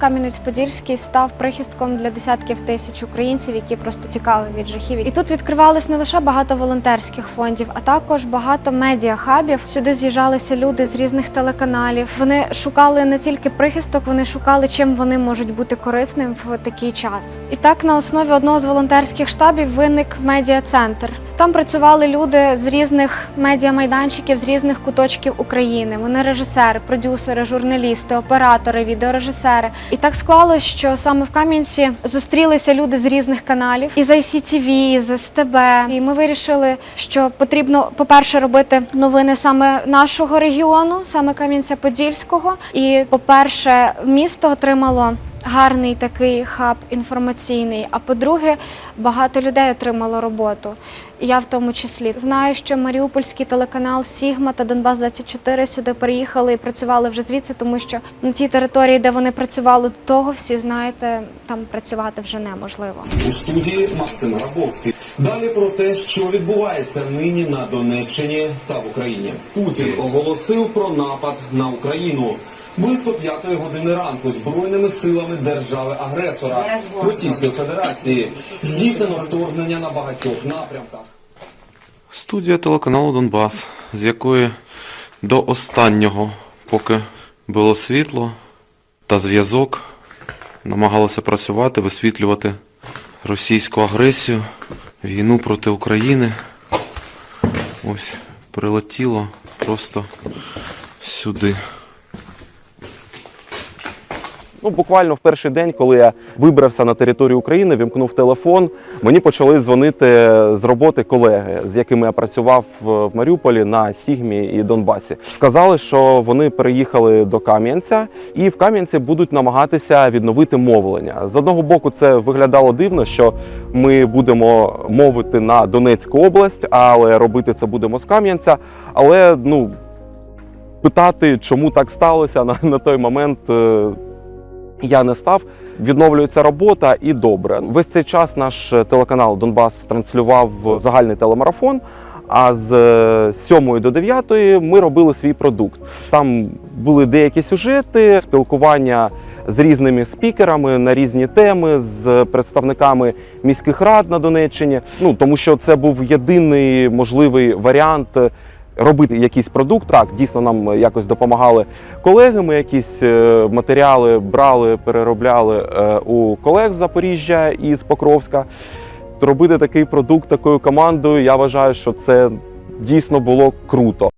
Кам'янець-Подільський став прихистком для десятків тисяч українців, які просто тікали від жахів. І тут відкривалось не лише багато волонтерських фондів, а також багато медіахабів. Сюди з'їжджалися люди з різних телеканалів. Вони шукали не тільки прихисток, вони шукали, чим вони можуть бути корисним в такий час. І так на основі одного з волонтерських штабів виник медіа-центр. Там працювали люди з різних медіамайданчиків, з різних куточків України. Вони режисери, продюсери, журналісти, оператори, відеорежисери. І так склалось, що саме в Кам'янці зустрілися люди з різних каналів і з ICTV, з СТБ. І ми вирішили, що потрібно, по-перше, робити новини саме нашого регіону, саме Кам'янця-Подільського. І, по-перше, місто отримало. Гарний такий хаб інформаційний. А по-друге, багато людей отримало роботу. І я в тому числі знаю, що Маріупольський телеканал Сігма та Донбас 24 сюди переїхали і працювали вже звідси, тому що на тій території, де вони працювали до того, всі знаєте, там працювати вже неможливо. У студії Максим Грабовський. Далі про те, що відбувається нині на Донеччині та в Україні. Путін оголосив про напад на Україну. Близько п'ятої години ранку збройними силами держави-агресора Російської Федерації здійснено вторгнення на багатьох напрямках. Студія телеканалу Донбас, з якої до останнього, поки було світло та зв'язок, намагалася працювати, висвітлювати російську агресію, війну проти України. Ось прилетіло просто сюди. Ну, буквально в перший день, коли я вибрався на територію України, вімкнув телефон, мені почали дзвонити з роботи колеги, з якими я працював в Маріуполі на Сігмі і Донбасі. Сказали, що вони переїхали до Кам'янця і в Кам'янці будуть намагатися відновити мовлення. З одного боку, це виглядало дивно, що ми будемо мовити на Донецьку область, але робити це будемо з Кам'янця. Але ну питати, чому так сталося на, на той момент. Е, я не став. Відновлюється робота і добре. Весь цей час наш телеканал Донбас транслював загальний телемарафон. А з 7 до 9 ми робили свій продукт. Там були деякі сюжети, спілкування з різними спікерами на різні теми, з представниками міських рад на Донеччині. Ну тому що це був єдиний можливий варіант робити якийсь продукт. Так, дійсно нам якось допомагали колеги. Ми якісь е, матеріали брали, переробляли е, у колег з Запоріжжя і з Покровська. Робити такий продукт такою командою, я вважаю, що це дійсно було круто.